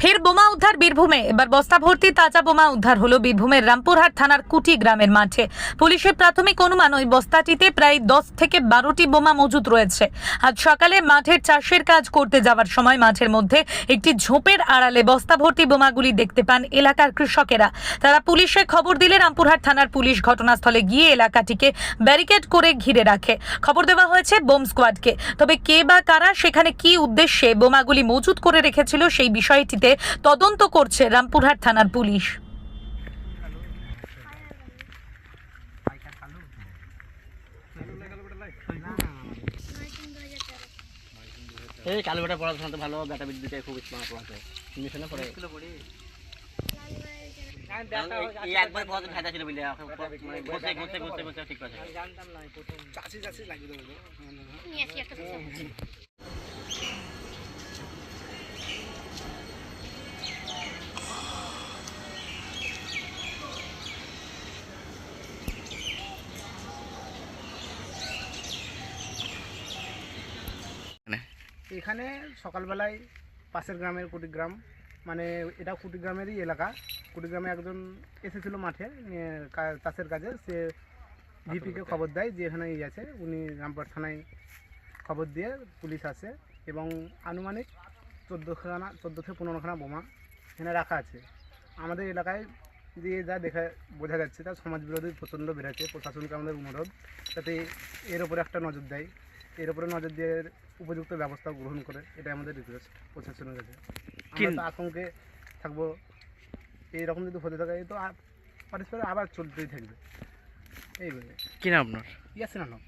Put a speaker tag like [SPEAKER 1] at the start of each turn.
[SPEAKER 1] ফের বোমা উদ্ধার বীরভূমে। এবার বস্তা ভর্তি তাজা বোমা উদ্ধার হলো বীরভূমের রামপুরহাট থানার কুটি গ্রামের মাঠে। পুলিশের প্রাথমিক অনুমান, ওই বস্তাটিতে প্রায় দশ থেকে বারোটি বোমা মজুত রয়েছে। আজ সকালে মাঠের চাষের কাজ করতে যাওয়ার সময় মাঠের মধ্যে একটি ঝোপের আড়ালে বস্তা ভর্তি বোমাগুলি দেখতে পান এলাকার কৃষকেরা। তারা পুলিশে খবর দিলে রামপুরহাট থানার পুলিশ ঘটনাস্থলে গিয়ে এলাকাটিকে ব্যারিকেড করে ঘিরে রাখে। খবর দেওয়া হয়েছে বোম স্কোয়াডকে। তবে কে বা কারা, সেখানে কি উদ্দেশ্যে বোমাগুলি মজুত করে রেখেছিল সেই বিষয়টিতে তদন্ত করছে রামপুরহাট থানার পুলিশ।
[SPEAKER 2] এই কালো বেটা পড়াশোনা তো ভালো বেটা বিদ্যুতে খুব স্মার্ট পড়াতে। মিশনে পড়ে। এই একবার পড়াতে ফায়দা ছিল বুঝলে? মানে ঘষে ঠিক আছে
[SPEAKER 3] এখানে সকালবেলায় পাশের গ্রামের কুটিগ্রাম মানে এটা কুটিগ্রামেরই এলাকা। কুটিগ্রামে একজন এসেছিল মাঠে চাষের কাজে। সে ভিপিকে খবর দেয় যে এখানে এই আছে। উনি রামপুর থানায় খবর দিয়ে পুলিশ আসে এবং আনুমানিক চোদ্দোখানা চোদ্দ থেকে পনেরোখানা বোমা এখানে রাখা আছে। আমাদের এলাকায় দিয়ে যা দেখা বোঝা যাচ্ছে তা সমাজ বিরোধী প্রচণ্ড বেড়েছে। প্রশাসনকে আমাদের অনুরোধ যাতে এর ওপরে একটা নজর দেয়। এর ওপরে নজর দিয়ে উপযুক্ত ব্যবস্থা গ্রহণ করে এটা আমাদের রিকোয়েস্ট প্রশাসনের কাছে। আমরা তো আতঙ্কে থাকব। এইরকম যদি হতে থাকে তো পারস্পরিক আবার চলতেই থাকবে। এইভাবে।
[SPEAKER 4] কিনা আপনার?
[SPEAKER 3] ইয়াসিন আলম।